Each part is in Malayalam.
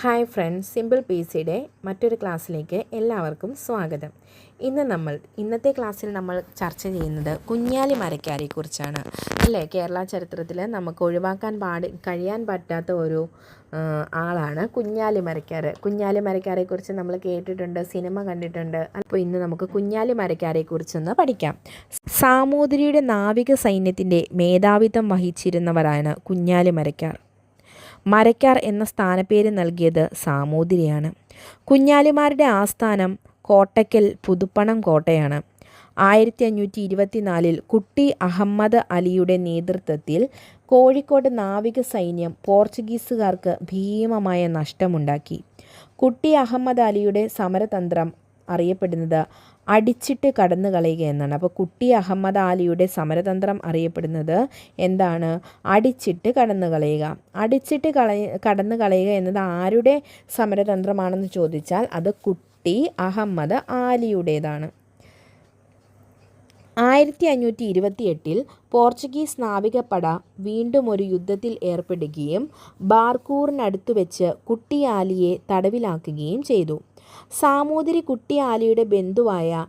ഹായ് ഫ്രണ്ട്സ് സിമ്പിൾ പി സിയുടെ മറ്റൊരു ക്ലാസ്സിലേക്ക് എല്ലാവർക്കും സ്വാഗതം. ഇന്ന് നമ്മൾ ഇന്നത്തെ ക്ലാസ്സിൽ നമ്മൾ ചർച്ച ചെയ്യുന്നത് കുഞ്ഞാലി മരക്കാരെക്കുറിച്ചാണ് അല്ലേ? കേരള ചരിത്രത്തിൽ നമുക്ക് ഒഴിവാക്കാൻ പാടി കഴിയാൻ പറ്റാത്ത ഒരു ആളാണ് കുഞ്ഞാലി മരക്കാർ കുഞ്ഞാലി മരക്കാരെക്കുറിച്ച് നമ്മൾ കേട്ടിട്ടുണ്ട് സിനിമ കണ്ടിട്ടുണ്ട്. അപ്പോൾ ഇന്ന് നമുക്ക് കുഞ്ഞാലി മരക്കാരെക്കുറിച്ചൊന്ന് പഠിക്കാം. സാമൂതിരിയുടെ നാവിക സൈന്യത്തിന്റെ മേധാവിത്വം വഹിച്ചിരുന്നവരാണ് കുഞ്ഞാലി മരക്കാർ മരക്കാർ എന്ന സ്ഥാനപ്പേര് നൽകിയത് സാമൂതിരിയാണ്. കുഞ്ഞാലിമാരുടെ ആസ്ഥാനം കോട്ടയ്ക്കൽ പുതുപ്പണം കോട്ടയാണ്. ആയിരത്തി അഞ്ഞൂറ്റി ഇരുപത്തിനാലിൽ കുട്ടി അഹമ്മദ് അലിയുടെ നേതൃത്വത്തിൽ കോഴിക്കോട് നാവിക സൈന്യം പോർച്ചുഗീസുകാർക്ക് ഭീമമായ നഷ്ടമുണ്ടാക്കി. കുട്ടി അഹമ്മദ് അലിയുടെ സമരതന്ത്രം അറിയപ്പെടുന്നത്. അടിച്ചിട്ട് കടന്നു കളയുക എന്നാണ്. അപ്പോൾ കുട്ടി അഹമ്മദ് ആലിയുടെ സമരതന്ത്രം അറിയപ്പെടുന്നത് എന്താണ്? അടിച്ചിട്ട് കടന്നു കളയുക. അടിച്ചിട്ട് കളയ കടന്നു കളയുക എന്നത് ആരുടെ സമരതന്ത്രമാണെന്ന് ചോദിച്ചാൽ അത് കുട്ടി അഹമ്മദ് ആലിയുടേതാണ്. ആയിരത്തി അഞ്ഞൂറ്റി ഇരുപത്തി എട്ടിൽ പോർച്ചുഗീസ് നാവികപ്പട വീണ്ടും ഒരു യുദ്ധത്തിൽ ഏർപ്പെടുകയും ബാർക്കൂറിനടുത്ത് വെച്ച് കുട്ടിയാലിയെ തടവിലാക്കുകയും ചെയ്തു. സാമൂതിരി കുട്ടിയാലിയുടെ ബന്ധുവായ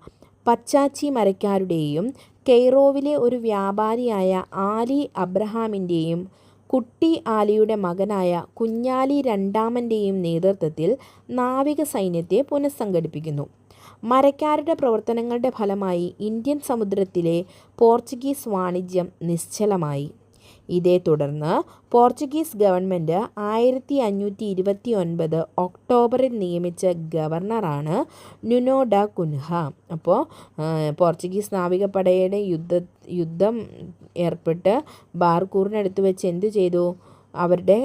പച്ചാച്ചി മരക്കാരുടെയും കെയ്റോവിലെ ഒരു വ്യാപാരിയായ ആലി അബ്രഹാമിന്റെയും കുട്ടി ആലിയുടെ മകനായ കുഞ്ഞാലി രണ്ടാമന്റെയും നേതൃത്വത്തിൽ നാവിക സൈന്യത്തെ പുനഃസംഘടിപ്പിക്കുന്നു. മരക്കാരുടെ പ്രവർത്തനങ്ങളുടെ ഫലമായി ഇന്ത്യൻ സമുദ്രത്തിലെ പോർച്ചുഗീസ് വാണിജ്യം നിശ്ചലമായി. ഇതേ തുടർന്ന് പോർച്ചുഗീസ് ഗവൺമെന്റ് ആയിരത്തി അഞ്ഞൂറ്റി ഇരുപത്തി ഒൻപത് ഒക്ടോബറിൽ നിയമിച്ച ഗവർണറാണ് നുനോ ഡ കുൻഹ. അപ്പോൾ പോർച്ചുഗീസ് നാവികപ്പടയുടെ യുദ്ധ യുദ്ധം ഏർപ്പെട്ട് ബാർക്കൂറിനടുത്ത് വെച്ച് എന്ത് ചെയ്തു? അവരുടെ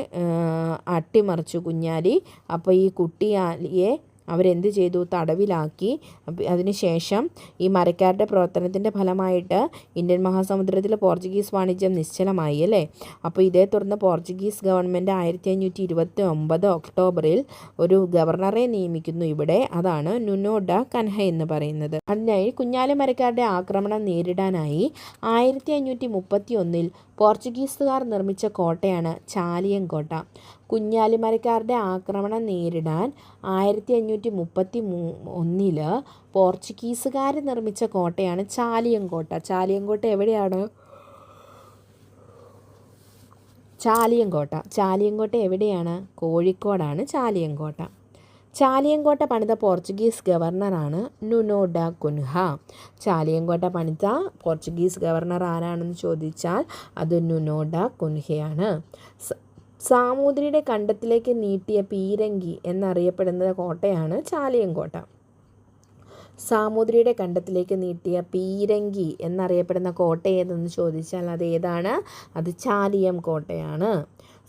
അട്ടിമറിച്ചു കുഞ്ഞാലി. അപ്പോൾ ഈ കുട്ടിയാലിയെ അവരെന്ത് ചെയ്തു? തടവിലാക്കി. അതിനുശേഷം ഈ മരക്കാരുടെ പ്രവർത്തനത്തിന്റെ ഫലമായിട്ട് ഇന്ത്യൻ മഹാസമുദ്രത്തിൽ പോർച്ചുഗീസ് വാണിജ്യം നിശ്ചലമായി അല്ലേ? അപ്പോൾ ഇതേ തുടർന്ന് പോർച്ചുഗീസ് ഗവൺമെന്റ് ആയിരത്തി അഞ്ഞൂറ്റി ഇരുപത്തി ഒമ്പത് ഒക്ടോബറിൽ ഒരു ഗവർണറെ നിയമിക്കുന്നു ഇവിടെ. അതാണ് നുനോ കൻഹ എന്ന് പറയുന്നത്. അതിനായി കുഞ്ഞാലി മരക്കാരുടെ ആക്രമണം നേരിടാനായി ആയിരത്തി അഞ്ഞൂറ്റി മുപ്പത്തി ഒന്നിൽ പോർച്ചുഗീസുകാർ നിർമ്മിച്ച കോട്ടയാണ് ചാലിയങ്കോട്ട കുഞ്ഞാലിമരക്കാരുടെ ആക്രമണം നേരിടാൻ ആയിരത്തി അഞ്ഞൂറ്റി മുപ്പത്തി മൂ ഒന്നിൽ പോർച്ചുഗീസുകാർ നിർമ്മിച്ച കോട്ടയാണ് ചാലിയങ്കോട്ട ചാലിയങ്കോട്ട എവിടെയാണ് ചാലിയങ്കോട്ട ചാലിയങ്കോട്ട എവിടെയാണ്? കോഴിക്കോടാണ് ചാലിയങ്കോട്ട ചാലിയങ്കോട്ട പണിത പോർച്ചുഗീസ് ഗവർണറാണ് നുനോ ഡ കുൻഹ. ചാലിയങ്കോട്ട പണിത പോർച്ചുഗീസ് ഗവർണർ ആരാണെന്ന് ചോദിച്ചാൽ അത് നുനോ ഡ കുൻഹയാണ്. സാമൂതിരിയുടെ കണ്ടത്തിലേക്ക് നീട്ടിയ പീരങ്കി എന്നറിയപ്പെടുന്ന കോട്ടയാണ് ചാലിയങ്കോട്ട സാമൂതിരിയുടെ കണ്ടത്തിലേക്ക് നീട്ടിയ പീരങ്കി എന്നറിയപ്പെടുന്ന കോട്ട ഏതെന്ന് ചോദിച്ചാൽ അത് ഏതാണ്? അത് ചാലിയം കോട്ടയാണ്.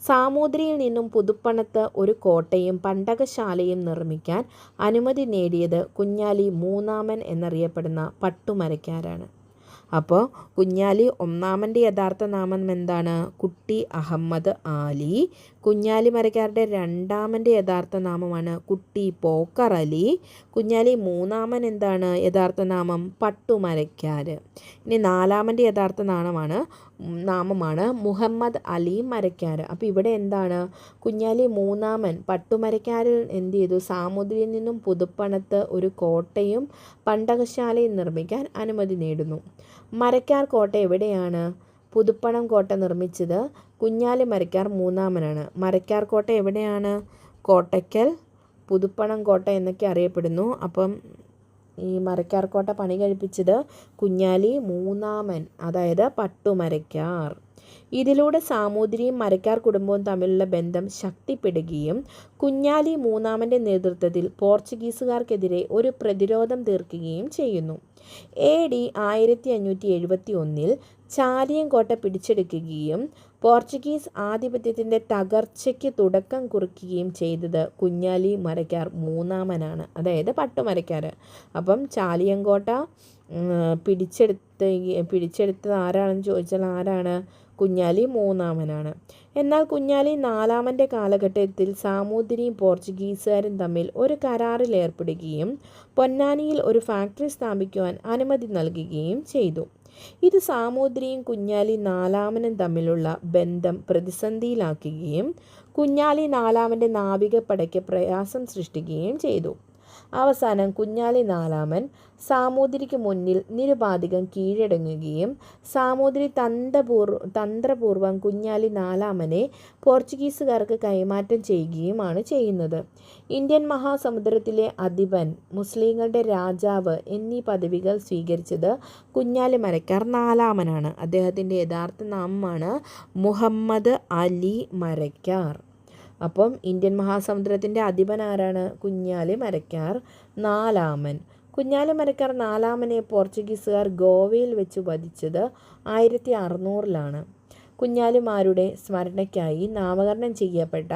സാമൂതിരിയിൽ നിന്നും പുതുപ്പണത്ത് ഒരു കോട്ടയും പണ്ടകശാലയും നിർമ്മിക്കാൻ അനുമതി നേടിയത് കുഞ്ഞാലി മൂന്നാമൻ എന്നറിയപ്പെടുന്ന പട്ടുമരക്കാരാണ് അപ്പോൾ കുഞ്ഞാലി ഒന്നാമന്റെ യഥാർത്ഥ നാമം എന്താണ്? കുട്ടി അഹമ്മദ് ആലി. കുഞ്ഞാലി മരക്കാരുടെ രണ്ടാമന്റെ യഥാർത്ഥ നാമമാണ് കുട്ടി പോക്കർ അലി. കുഞ്ഞാലി മൂന്നാമൻ എന്താണ്? യഥാർത്ഥ നാമം പട്ടുമരക്കാർ ഇനി നാലാമന്റെ യഥാർത്ഥ നാമമാണ് നാമമാണ് മുഹമ്മദ് അലി മരക്കാർ അപ്പോൾ ഇവിടെ എന്താണ്? കുഞ്ഞാലി മൂന്നാമൻ പട്ടുമരക്കാരിൽ എന്ത് ചെയ്തു? സാമുദ്രിയിൽ നിന്നും പുതുപ്പണത്ത് ഒരു കോട്ടയും പണ്ടകശാലയും നിർമ്മിക്കാൻ അനുമതി നേടുന്നു. മരക്കാർ കോട്ട എവിടെയാണ്? പുതുപ്പണം കോട്ട നിർമ്മിച്ചത് കുഞ്ഞാലി മരക്കാർ മൂന്നാമനാണ്. മരക്കാർ കോട്ട എവിടെയാണ്? കോട്ടയ്ക്കൽ പുതുപ്പണം കോട്ട എന്നൊക്കെ അറിയപ്പെടുന്നു. അപ്പം ഈ മരക്കാർ കോട്ട പണി കഴിപ്പിച്ചത് കുഞ്ഞാലി മൂന്നാമൻ അതായത് പട്ടുമരക്കാർ. ഇതിലൂടെ സാമൂതിരിയും മരക്കാർ കുടുംബവും തമ്മിലുള്ള ബന്ധം ശക്തിപ്പെടുകയും കുഞ്ഞാലി മൂന്നാമന്റെ നേതൃത്വത്തിൽ പോർച്ചുഗീസുകാർക്കെതിരെ ഒരു പ്രതിരോധം തീർക്കുകയും ചെയ്യുന്നു. എ ഡി ആയിരത്തി അഞ്ഞൂറ്റി എഴുപത്തി ഒന്നിൽ ചാലിയങ്കോട്ട പിടിച്ചെടുക്കുകയും പോർച്ചുഗീസ് ആധിപത്യത്തിന്റെ തകർച്ചയ്ക്ക് തുടക്കം കുറിക്കുകയും ചെയ്തത് കുഞ്ഞാലി മരക്കാർ മൂന്നാമനാണ്. അതായത് പട്ടുമരക്കാർ അപ്പം ചാലിയങ്കോട്ട പിടിച്ചെടുത്ത് പിടിച്ചെടുത്തത് ആരാണെന്ന് ചോദിച്ചാൽ ആരാണ്? കുഞ്ഞാലി മൂന്നാമനാണ്. എന്നാൽ കുഞ്ഞാലി നാലാമന്റെ കാലഘട്ടത്തിൽ സാമൂതിരിയും പോർച്ചുഗീസുകാരും തമ്മിൽ ഒരു കരാറിൽ ഏർപ്പെടുകയും പൊന്നാനിയിൽ ഒരു ഫാക്ടറി സ്ഥാപിക്കുവാൻ അനുമതി നൽകുകയും ചെയ്തു. ഇത് സാമൂതിരിയും കുഞ്ഞാലി നാലാമനും തമ്മിലുള്ള ബന്ധം പ്രതിസന്ധിയിലാക്കുകയും കുഞ്ഞാലി നാലാമന്റെ നാവികപ്പടയ്ക്ക് പ്രയാസം സൃഷ്ടിക്കുകയും ചെയ്തു. അവസാനം കുഞ്ഞാലി നാലാമൻ സാമൂതിരിക്ക് മുന്നിൽ നിരുപാധികം കീഴടങ്ങുകയും സാമൂതിരി തന്ത്രപൂർവ തന്ത്രപൂർവം കുഞ്ഞാലി നാലാമനെ പോർച്ചുഗീസുകാർക്ക് കൈമാറ്റം ചെയ്യുകയുമാണ് ചെയ്യുന്നത്. ഇന്ത്യൻ മഹാസമുദ്രത്തിലെ അധിപൻ മുസ്ലിങ്ങളുടെ രാജാവ് എന്നീ പദവികൾ സ്വീകരിച്ചത് കുഞ്ഞാലി മരക്കാർ നാലാമനാണ്. അദ്ദേഹത്തിന്റെ യഥാർത്ഥ നാമമാണ് മുഹമ്മദ് അലി മരക്കാർ. അപ്പം ഇന്ത്യൻ മഹാസമുദ്രത്തിന്റെ അധിപൻ ആരാണ് കുഞ്ഞാലി മരക്കാർ നാലാമൻ. കുഞ്ഞാലി മരക്കാർ നാലാമനെ പോർച്ചുഗീസുകാർ ഗോവയിൽ വെച്ച് വധിച്ചത് ആയിരത്തി അറുന്നൂറിലാണ് കുഞ്ഞാലിമാരുടെ സ്മരണയ്ക്കായി നാമകരണം ചെയ്യപ്പെട്ട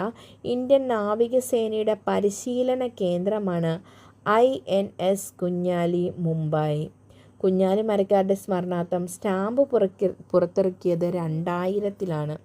ഇന്ത്യൻ നാവികസേനയുടെ പരിശീലന കേന്ദ്രമാണ് I N S Kunjali Mumbai. Kunjali മരക്കാരുടെ സ്മരണാർത്ഥം സ്റ്റാമ്പ് പുറക്കി പുറത്തിറക്കിയത് രണ്ടായിരത്തിലാണ്.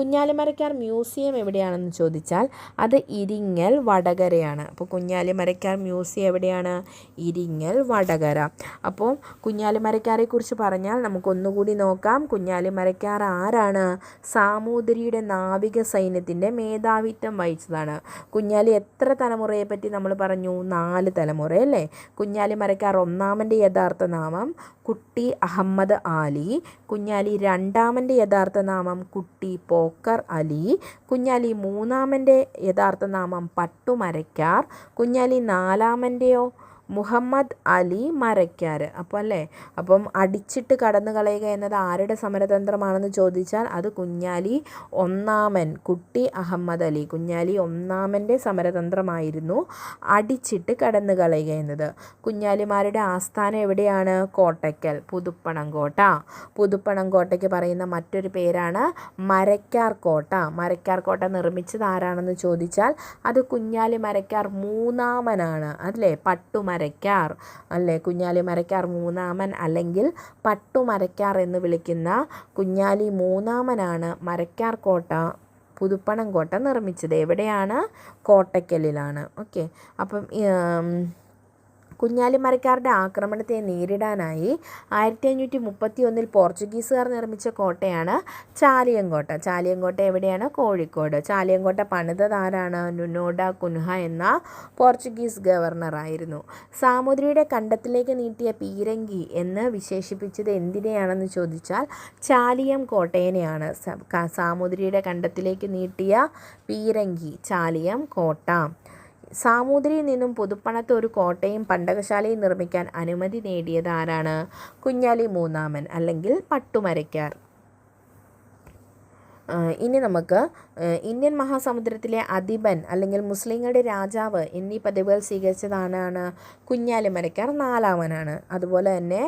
കുഞ്ഞാലിമരക്കാർ മ്യൂസിയം എവിടെയാണെന്ന് ചോദിച്ചാൽ അത് ഇരിങ്ങൽ വടകരയാണ്. അപ്പോൾ കുഞ്ഞാലിമരക്കാർ മ്യൂസിയം എവിടെയാണ്? ഇരിങ്ങൽ വടകര. അപ്പോൾ കുഞ്ഞാലിമരക്കാരെ കുറിച്ച് പറഞ്ഞാൽ നമുക്കൊന്നുകൂടി നോക്കാം. കുഞ്ഞാലിമരക്കാർ ആരാണ്? സാമൂതിരിയുടെ നാവിക സൈന്യത്തിന്റെ മേധാവിത്വം വഹിച്ചതാണ്. കുഞ്ഞാലി എത്ര തലമുറയെ പറ്റി നമ്മൾ പറഞ്ഞു? നാല് തലമുറ അല്ലേ? കുഞ്ഞാലിമരക്കാർ ഒന്നാമന്റെ യഥാർത്ഥ നാമം കുട്ടി അഹമ്മദ് ആലി. കുഞ്ഞാലി രണ്ടാമന്റെ യഥാർത്ഥ നാമം കുട്ടി പോക്കർ അലി കുഞ്ഞാലി മൂന്നാമന്റെ യഥാർത്ഥ നാമം പട്ടുമരയ്ക്കാർ കുഞ്ഞാലി നാലാമന്റെയോ മുഹമ്മദ് അലി മരക്കാർ അപ്പോൾ അല്ലേ? അപ്പം അടിച്ചിട്ട് കടന്നു കളയുക എന്നത് ആരുടെ സമരതന്ത്രമാണെന്ന് ചോദിച്ചാൽ അത് കുഞ്ഞാലി ഒന്നാമൻ കുട്ടി അഹമ്മദ് അലി. കുഞ്ഞാലി ഒന്നാമന്റെ സമരതന്ത്രമായിരുന്നു അടിച്ചിട്ട് കടന്നു കളയുക എന്നത്. കുഞ്ഞാലിമാരുടെ ആസ്ഥാനം എവിടെയാണ്? കോട്ടയ്ക്കൽ പുതുപ്പണംകോട്ട. പുതുപ്പണംകോട്ടയ്ക്ക് പറയുന്ന മറ്റൊരു പേരാണ് മരക്കാർ കോട്ട മരക്കാർ കോട്ട നിർമ്മിച്ചത് ആരാണെന്ന് ചോദിച്ചാൽ അത് കുഞ്ഞാലി മരക്കാർ മൂന്നാമനാണ്. അല്ലേ? പട്ടുമര മരക്കാർ അല്ലേ? കുഞ്ഞാലി മരക്കാർ മൂന്നാമൻ അല്ലെങ്കിൽ പട്ടുമരക്കാർ എന്ന് വിളിക്കുന്ന കുഞ്ഞാലി മൂന്നാമനാണ് മരക്കാർ കോട്ട പുതുപ്പണം കോട്ട നിർമ്മിച്ചത്. എവിടെയാണ്? കോട്ടയ്ക്കലിലാണ്. ഓക്കെ. അപ്പം കുഞ്ഞാലിമരക്കാരുടെ ആക്രമണത്തെ നേരിടാനായി ആയിരത്തി അഞ്ഞൂറ്റി മുപ്പത്തി ഒന്നിൽ പോർച്ചുഗീസുകാർ നിർമ്മിച്ച കോട്ടയാണ് ചാലിയങ്കോട്ട. ചാലിയങ്കോട്ട എവിടെയാണ്? കോഴിക്കോട്. ചാലിയങ്കോട്ട പണിതത് ആരാണ് നുനോഡ കുൻഹ എന്ന പോർച്ചുഗീസ് ഗവർണറായിരുന്നു സാമുദ്രിയുടെ കണ്ടത്തിലേക്ക് നീട്ടിയ പീരങ്കി എന്ന് വിശേഷിപ്പിച്ചത് എന്തിനെയാണെന്ന് ചോദിച്ചാൽ ചാലിയം കോട്ടയനെയാണ് സാമുദ്രിയുടെ കണ്ടത്തിലേക്ക് നീട്ടിയ പീരങ്കി ചാലിയം കോട്ട. സാമൂതിരിയിൽ നിന്നും പുതുപ്പണത്ത് ഒരു കോട്ടയും പണ്ടകശാലയും നിർമ്മിക്കാൻ അനുമതി നേടിയത് ആരാണ്? കുഞ്ഞാലി മൂന്നാമൻ അല്ലെങ്കിൽ പട്ടുമരയ്ക്കാർ ഇനി നമുക്ക് ഇന്ത്യൻ മഹാസമുദ്രത്തിലെ അധിപൻ അല്ലെങ്കിൽ മുസ്ലിങ്ങളുടെ രാജാവ് എന്നീ പദവികൾ സ്വീകരിച്ചതാണ് കുഞ്ഞാലിമരക്കാർ നാലാമനാണ്. അതുപോലെ തന്നെ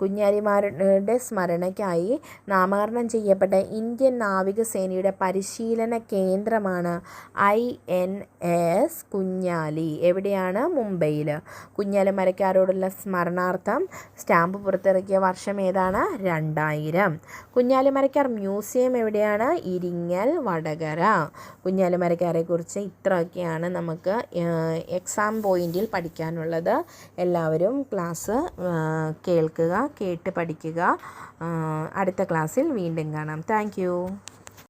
കുഞ്ഞാലിമാരുടെ സ്മരണയ്ക്കായി നാമകരണം ചെയ്യപ്പെട്ട ഇന്ത്യൻ നാവികസേനയുടെ പരിശീലന കേന്ദ്രമാണ് ഐ എൻ എസ് കുഞ്ഞാലി. എവിടെയാണ്? മുംബൈയിൽ കുഞ്ഞാലിമരക്കാരോടുള്ള സ്മരണാർത്ഥം സ്റ്റാമ്പ് പുറത്തിറക്കിയ വർഷം ഏതാണ്? രണ്ടായിരം. കുഞ്ഞാലിമരക്കാർ മ്യൂസിയം എവിടെയാണ്? ഇരിങ്ങൽ വടകര. കുഞ്ഞാലിമരക്കാരെക്കുറിച്ച് ഇത്രയൊക്കെയാണ് നമുക്ക് എക്സാം പോയിന്റിൽ പഠിക്കാനുള്ളത്. എല്ലാവരും ക്ലാസ് കേൾക്കുക കേട്ട് പഠിക്കുക. അടുത്ത ക്ലാസ്സിൽ വീണ്ടും കാണാം. താങ്ക്